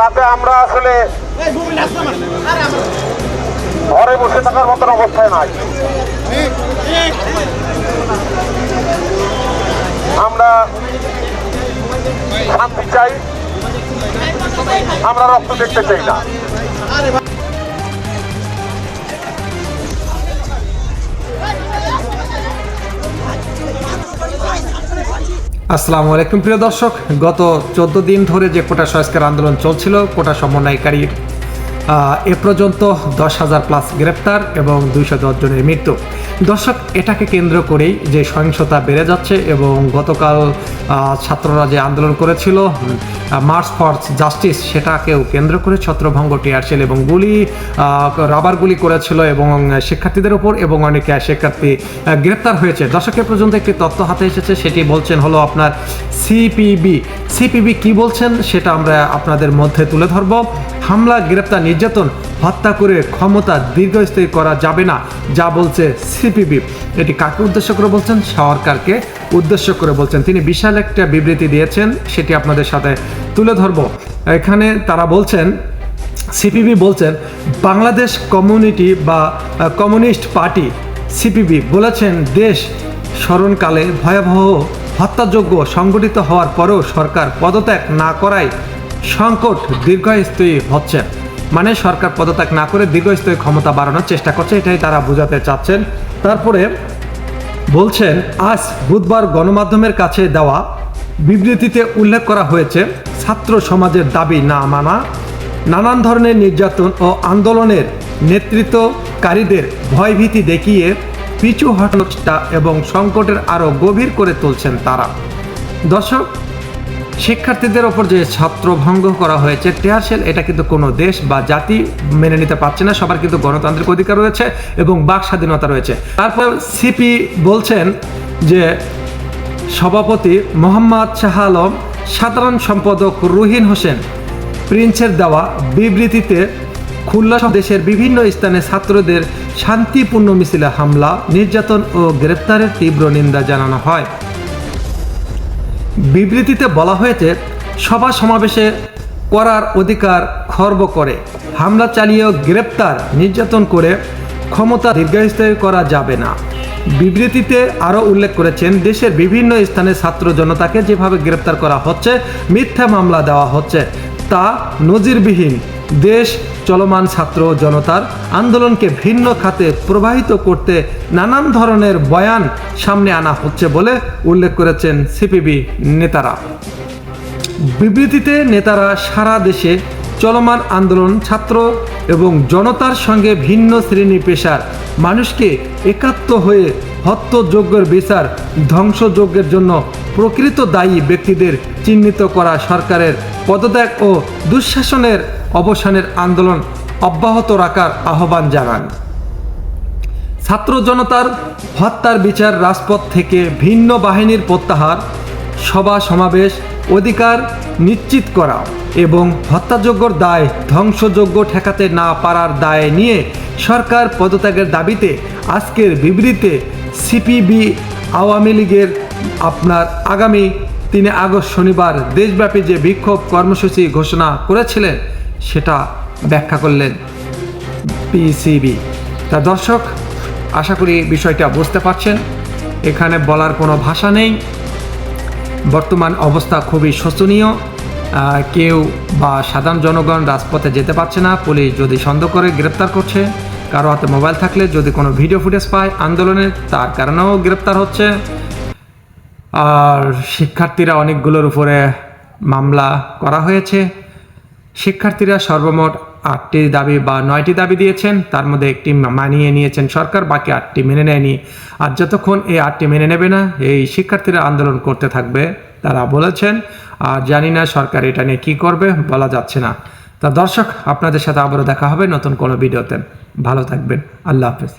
তাতে আমরা আসলে ঘরে বসে থাকার মতন অবস্থায় নাই। আমরা শান্তি চাই, আমরা রক্ত দেখতে চাই না। আসসালামু আলাইকুম প্রিয় দর্শক। গত চোদ্দ দিন ধরে যে কোটা সংস্কার আন্দোলন চলছিল, কোটা সমন্বয়কারীর এ পর্যন্ত দশ হাজার প্লাস গ্রেপ্তার এবং দুইশো দশ জনের মৃত্যু। দর্শক, এটাকে কেন্দ্র করেই যে সহিংসতা বেড়ে যাচ্ছে এবং গতকাল ছাত্ররা যে আন্দোলন করেছিল মার্চ ফর জাস্টিস সেটাকেও কেন্দ্র করে ছত্রভঙ্গ টিয়ারশেল এবং গুলি রাবার গুলি করেছিল এবং শিক্ষার্থীদের উপর এবং অনেক শিক্ষার্থী গ্রেপ্তার হয়েছে। দর্শকের পর্যন্ত একটি তথ্য হাতে এসেছে, সেটি বলছেন হলো আপনার সিপিবি সিপিবি কি বলছেন সেটা আমরা আপনাদের মধ্যে তুলে ধরব। হামলা, গ্রেপ্তার, নির্যাতন, হত্যা করে ক্ষমতা দীর্ঘস্থায়ী করা যাবে না, যা বলছে সিপিবি এটি কাকে উদ্দেশ্য করে বলছেন? সরকারকে উদ্দেশ্য করে বলছেন। তিনি বিশাল একটা বিবৃতি দিয়েছেন, সেটি আপনাদের সাথে তুলে ধরব। এখানে তারা বলছেন, সিপিবি বলছেন, বাংলাদেশ কমিউনিটি বা কমিউনিস্ট পার্টি, সিপিবি বলেছেন, দেশ স্মরণকালে ভয়াবহ হত্যাযোগ্য সংগঠিত হওয়ার পরেও সরকার পদত্যাগ না করায় সংকট দীর্ঘস্থায়ী হচ্ছে। মানে সরকার পদত্যাগ না করে দীর্ঘস্থায়ী ক্ষমতা বাড়ানোর চেষ্টা করছে, এটাই তারা বোঝাতে চাচ্ছেন। তারপরে বলছেন, আজ বুধবার গণমাধ্যমের কাছে দেওয়া বিবৃতিতে উল্লেখ করা হয়েছে, ছাত্র সমাজের দাবি না মানা, নানান ধরনের নির্যাতন ও আন্দোলনের নেতৃত্বকারীদের ভয়ভীতি দেখিয়ে পিছু হটটা এবং সংকটের আরও গভীর করে তুলছেন তারা। দর্শক শিক্ষার্থীদের ওপর যে ছাত্রভঙ্গ করা হয়েছে টেয়ারশেল এটা কিন্তু কোনো দেশ বা জাতি মেনে নিতে পারছে না। সবার কিন্তু গণতান্ত্রিক অধিকার রয়েছে এবং বাক স্বাধীনতা রয়েছে। তারপর সিপি বলছেন যে সভাপতি মোহাম্মদ শাহ আলম, সাধারণ সম্পাদক রুহিন হোসেন, প্রিন্সের দেওয়া বিবৃতিতে খুলনা দেশের বিভিন্ন স্থানে ছাত্রদের শান্তিপূর্ণ মিছিলে হামলা, নির্যাতন ও গ্রেপ্তারের তীব্র নিন্দা জানানো হয়। বিবৃতিতে বলা হয়েছে, সভা সমাবেশে করার অধিকার খর্ব করে। হামলা চালিয়েও গ্রেপ্তার, নির্যাতন করে ক্ষমতা দীর্ঘস্থায়ী করা যাবে না। বিবৃতিতে আরও উল্লেখ করেছেন, দেশের বিভিন্ন স্থানে ছাত্র জনতাকে যেভাবে গ্রেপ্তার করা হচ্ছে, মিথ্যা মামলা দেওয়া হচ্ছে, তা নজিরবিহীন। দেশ চলমান ছাত্র জনতার আন্দোলনকে ভিন্ন খাতে প্রবাহিত করতে নানান ধরনের বয়ান সামনে আনা হচ্ছে বলে উল্লেখ করেছেন সিপিবি নেতারা। বিবৃতিতে নেতারা সারা দেশে চলমান আন্দোলন, ছাত্র এবং জনতার সঙ্গে ভিন্ন শ্রেণি পেশার মানুষকে একাত্ম হয়ে হত্যযজ্ঞের বিচার ধ্বংসযজ্ঞের জন্য প্রকৃত দায়ী ব্যক্তিদের চিহ্নিত করা সরকারের পদত্যাগ ও দুঃশাসনের অবসানের আন্দোলন অব্যাহত রাখার আহ্বান জানান। ছাত্র জনতার হত্যার বিচার রাজপথ থেকে ভিন্ন বাহিনীর প্রত্যাহার, সভা সমাবেশ, অধিকার নিশ্চিত করা এবং হত্যাযোগ্যর দায় ধ্বংসযোগ্য ঠেকাতে না পারার দায় নিয়ে সরকার পদত্যাগের দাবিতে আজকের বিবৃতিতে সিপিবি আওয়ামী লীগের আপনার আগামী তিন আগস্ট শনিবার দেশব্যাপী যে বিক্ষোভ কর্মসূচি ঘোষণা করেছিলেন সেটা ব্যাখ্যা করলেন পিসিবি তা দর্শক, আশা করি বিষয়টা বুঝতে পারছেন। এখানে বলার কোনো ভাষা নেই। বর্তমান অবস্থা খুবই শোচনীয়। কেউ বা সাধারণ জনগণ রাজপথে যেতে পারছে না। পুলিশ যদি সন্দেহ করে গ্রেপ্তার করছে, কারও হাতে মোবাইল থাকলে যদি কোনো ভিডিও ফুটেজ পায় আন্দোলনের তার কারণেও গ্রেপ্তার হচ্ছে। আর শিক্ষার্থীরা অনেকগুলোর উপরে মামলা করা হয়েছে। শিক্ষার্থীরা সর্বমোট আটটি দাবি বা নয়টি দাবি দিয়েছেন। তার মধ্যে একটি মানিয়ে নিয়েছেন সরকার, বাকি আটটি মেনে নেয়নি। আর যতক্ষণ এই আটটি মেনে নেবে না, এই শিক্ষার্থীরা আন্দোলন করতে থাকবে, তারা বলেছেন। আর জানি না সরকার এটা নিয়ে কী করবে, বলা যাচ্ছে না। তা দর্শক, আপনাদের সাথে আবারও দেখা হবে নতুন কোনো ভিডিওতে। ভালো থাকবেন। আল্লাহ হাফেজ।